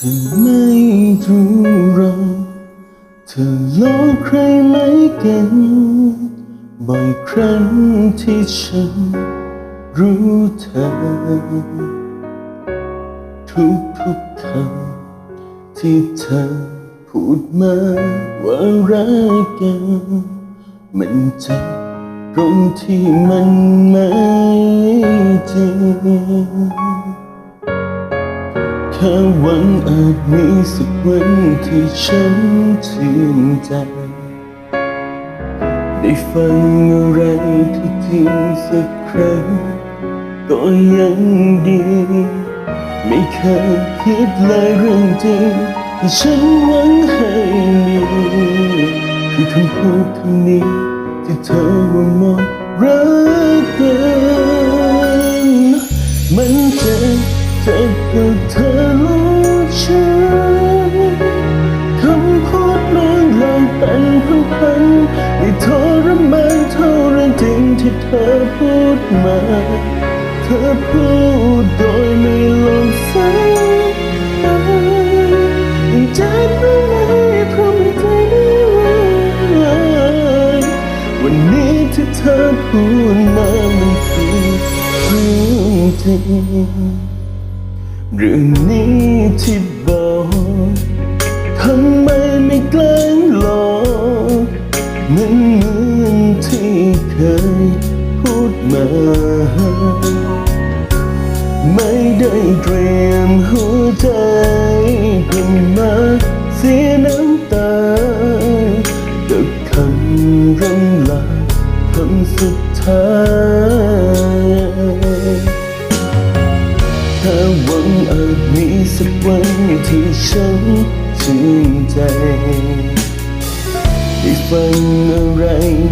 รู้หรอกเธอหลอกใครไม่เก่งบ่อยครั้งที่ฉันรู้เธอ ทุกทุกๆคำที่เธอพูดมาว่ารักกันมันเจ็บตรงที่มันไม่จริง แค่หวังอาจมีสักวันที่ฉันชื่นใจ ได้ฟังอะไรที่จริงสักครั้งก็ยังดี ไม่เคยคิดเลยเรื่องจริงที่ฉันหวังให้มีคือคำพูดคำนี้ที่เธอว่าหมดรัก พันไม่ทรมานเท่าเรื่องจริงที่เธอพูดมา เธอพูดโดยไม่ลงสายตายังจ็บรู้ไหมเพราะไม่ใจได้ว่าวันนี้ที่เธอพูดมามันคือเรื่องจริงเรื่องนี้ที่บอกทำไมไม่แกล้งหลอก ได้เตรียมหัวใจเพิ่งมาเสียน้ำตากับคำรำลาคำสุดท้ายถ้าหวังอาจมีสักวันที่ฉันชื่นใจได้ฟังอะไร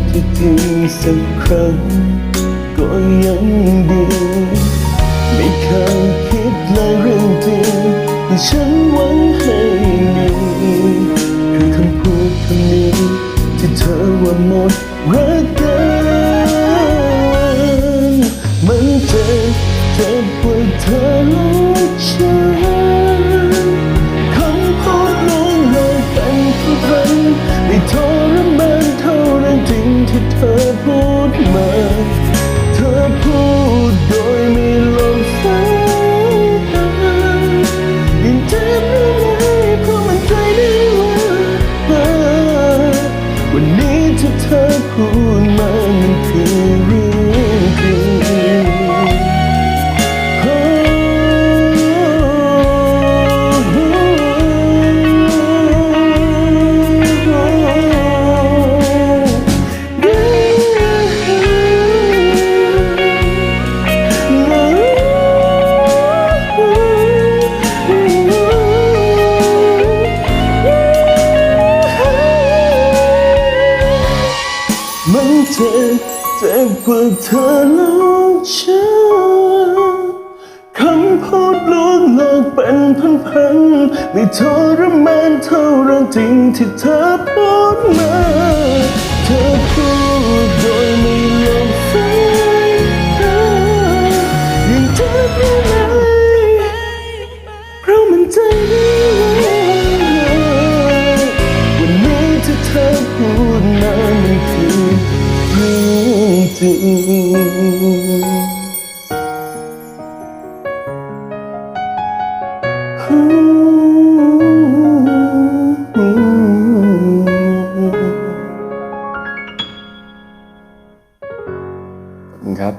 ที่จริงสักครั้งก็ยังดี ไม่เคยคิดเลยเรื่องจริงที่ฉันหวังให้มีคือคำพูดคำนี้ที่เธอว่าหมดรักกันมันเจ็บเจ็บกว่าเธอรู้ฉันคำพูดลวงเลยเป็นผู้พันไม่ทรมานเท่าเรื่องจริงที่เธอพูดมา เจ็บเจ็บกว่าเธอแล้วฉันคำพูดลวงหลอกเป็นพันๆไม่ทรมานเท่าเรื่องจริงที่เธอพูดมา ครับ